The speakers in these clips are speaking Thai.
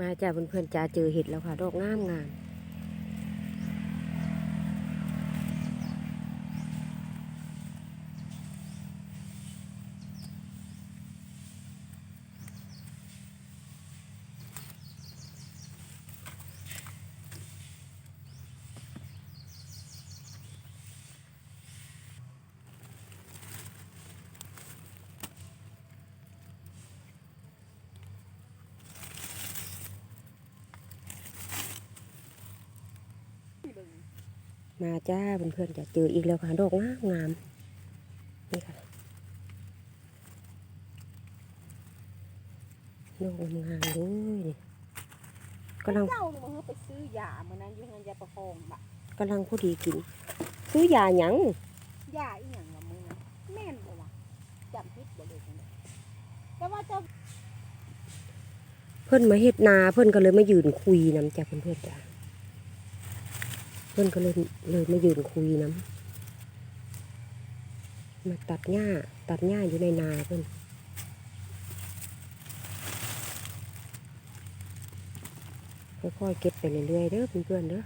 มาจ้าเพื่อนๆจ้าเจอเห็ดแล้วค่ะ ดอกงามงาม มาจ้าเพื่อนๆจ้าเจออีกแล้วค่ะดอกงามงามนี่ค่ะดอกงามๆเลยนี่กำลังเจ้าหนูมาไปซื้อยามื่อนั้นอยู่เงินยาประคองบะกำลังพอดีกิน ซื้อยาหยังยาอีหยังละมือนะแม่นบ่วะจำพิษบ่เลยจังได๋แต่ว่าเจ้าเพื่อนมาเฮ็ดนาเพื่อนก็เลยมายืนคุยน้ำจ้าเพื่อนๆจ้าเพื่อนก็เลยเลยมายืนคุยน้ำมาตัดหญ้าตัดหญ้าอยู่ในนาเพื่อนค่อยๆเก็บไปเรื่อยๆเด้อเพื่อนๆเด้อ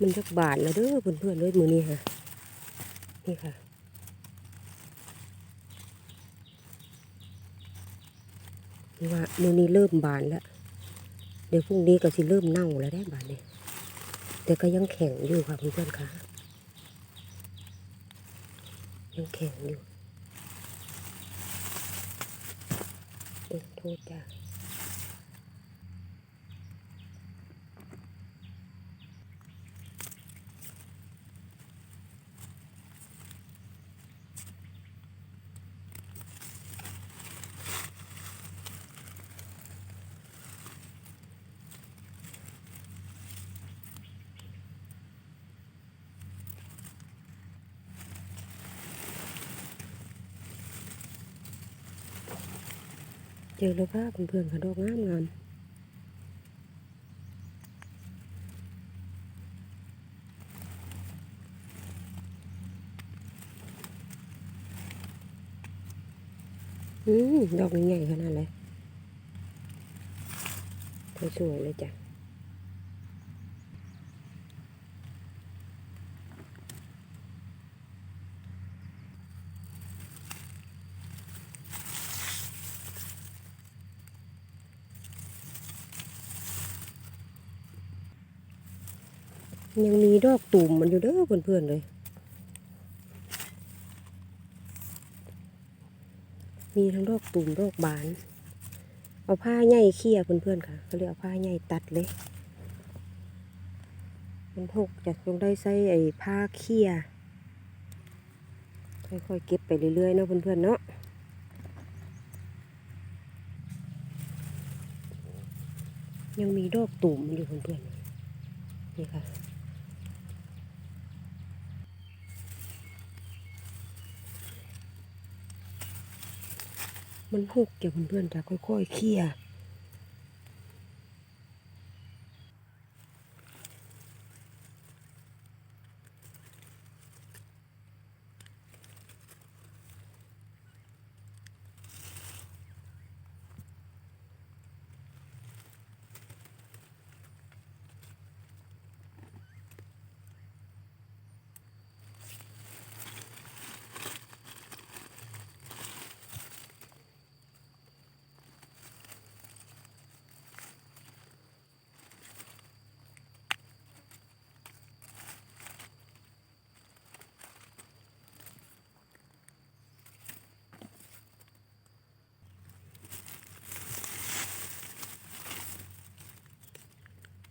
มันจักบาทแล้วเด้อเพื่อนๆเลยมือนี้ค่ะ นี่ค่ะนี่ว่ามือนี้เริ่มบานแล้ว เดี๋ยวพรุ่งนี้ก็สิเริ่มเน่าแล้วได้บานนี้แต่ก็ยังแข็งอยู่ค่ะเพื่อนๆค่ะ ยังแข็งอยู่โอ้โทษจ้า เจอแล้วค่ะเพื่อนๆค่ะดอกงามงามอืมดอกใหญ่ขนาดเลยสวยๆเลยจ้ะ ยังมีดอกตุ่มมันอยู่เด้อเพื่อนๆเลย มีทั้งดอกตุ่มดอกบาน เอาผ้าใหญ่เขี่ยเพื่อนๆค่ะเขาเรียกเอาผ้าใหญ่ตัดเลย มันหกจากต้องได้ใส่ไอ้ผ้าเขี่ยค่อยๆเก็บไปเรื่อยๆเนาะเพื่อนๆเนาะยังมีดอกตุ่มอยู่เพื่อนๆนี่ค่ะ มันหกจากเพื่อนๆจะค่อยๆเขี่ย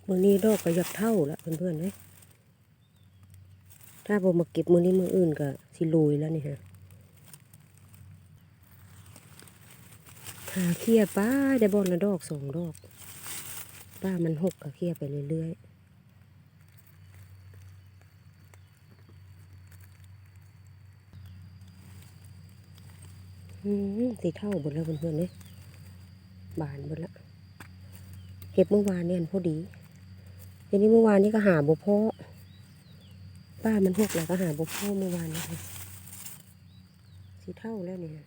มือนี้ดอกก็ยักเท่าละเพื่อนๆเลยถ้าผมมาเก็บมือนี้มืออื่นก็สิลุยแล้วนี่ฮะหาเคียป้าได้บอลละดอกสองดอก ป้ามันหกกับเคียไปเรื่อยๆสีเท่าหมดแล้วเพื่อนๆเลยบานหมดแล้วเห็บเมื่อวานเนี่ยพอดี ทีนี้เมื่อวานนี้ก็หาบุพอป้ามันหกแล้วก็หาบุพเพเมื่อวานนี้ค่ะสีเท่าแล้วเนี่ย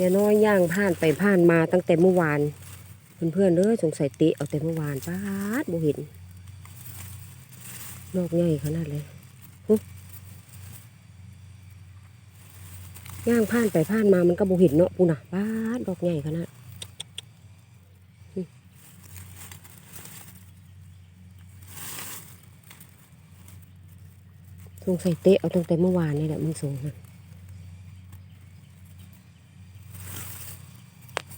ย่าน้อยย่างผ่านไปผ่านมาตั้งแต่เมื่อวาน เพื่อนๆเด้อสงสัยเตะเอาแต่เมื่อวานป้าดบ่เห็นนอกใหญ่ขนาดเลยหึย่างผ่านไปผ่านมามันก็บ่เห็นเนาะปูน่ะป้าดดอกใหญ่ขนาดสงสัยเตะเอาตั้งแต่เมื่อวานนี่แหละมันสูงนะ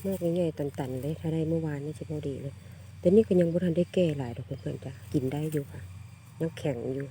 นอกใหญ่ๆตันๆเลยถ้าได้เมื่อวานนี่จะพอดีเลยแต่นี่ก็ยังบุทันได้แก้หลายดอกเพื่อนๆจ้ะกินได้อยู่ค่ะยังแข็งอยู่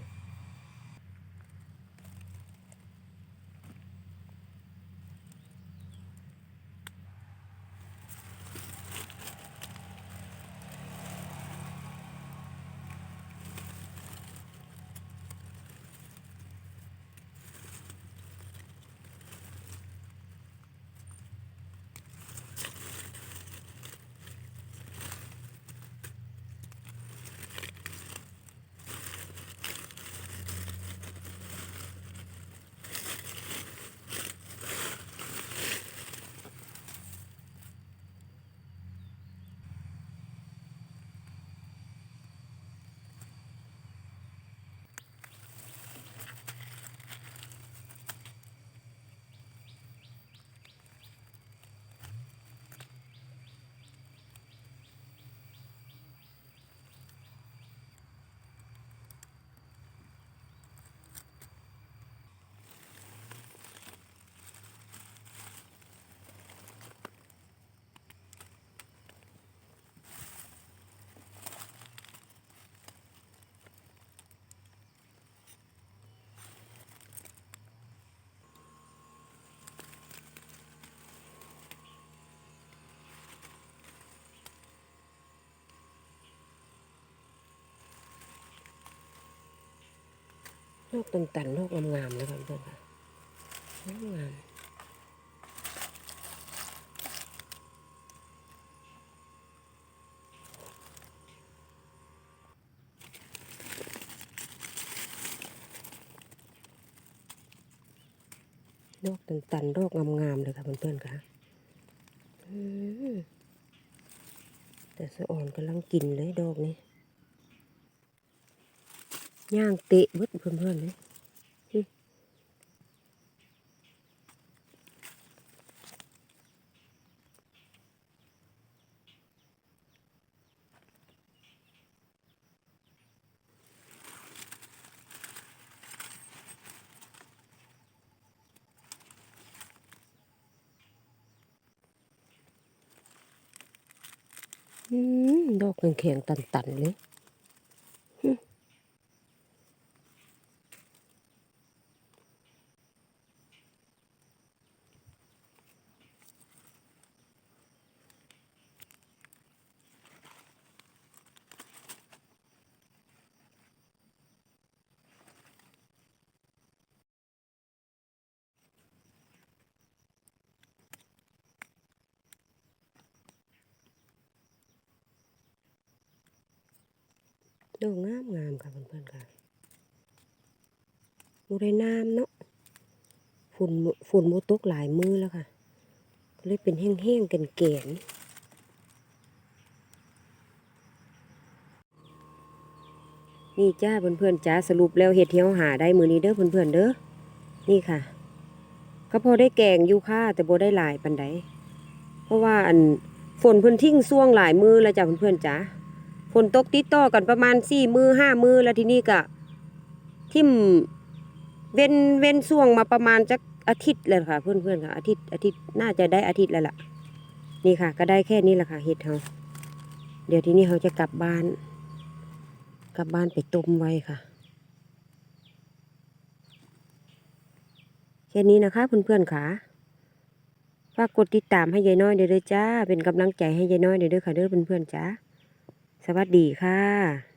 นอกตันๆนอกงามๆนะคะเพื่อนๆค่ะงามๆนอกตันๆนอกงามๆเลยค่ะเพื่อนๆค่ะแต่สะอ่อนกำลังกินเลยดอกนี้ ย่างเตะเบิดเพื่อนๆเลยหึอืมดอกแข็งๆตันๆเลย ดอกงามงามค่ะเพื่อนๆค่ะบูได้น้ำเนาะฝุ่นฝุ่นโมตกหลายมือแล้วค่ะ ก็เลยเป็นแห้งๆกันแก่นนี่จ้าเพื่อนๆจ้าสรุปแล้วเห็ดเที่ยวหาได้มือนี้เด้อเพื่อนๆเด้อนี่ค่ะ ก็พอได้แกงอยู่ค่ะแต่โบได้หลายปานใดเพราะว่าอันฝนเพิ่นทิ้งช่วงหลายมือแล้วจ้ะเพื่อนๆจ๋า ฝนตกติดต่อกันประมาณสี่มือห้ามือแล้วทีนี้ก็ทิ่มเว้นเว้นช่วงมาประมาณจักอาทิตย์เลยค่ะ เพื่อนๆค่ะ อาทิตย์อาทิตย์น่าจะได้อาทิตย์แล้วล่ะ นี่ค่ะ ก็ได้แค่นี้แหละค่ะเห็ดเฮาเดี๋ยวทีนี้เราจะกลับบ้าน กลับบ้านไปต้มไว้ค่ะแค่นี้นะคะเพื่อนๆค่ะฝากกดติดตามให้ยายน้อยเด้อจ้า เป็นกำลังใจให้ยายน้อยเด้อค่ะเด้อเพื่อนๆจ้า วัสดีค่ะ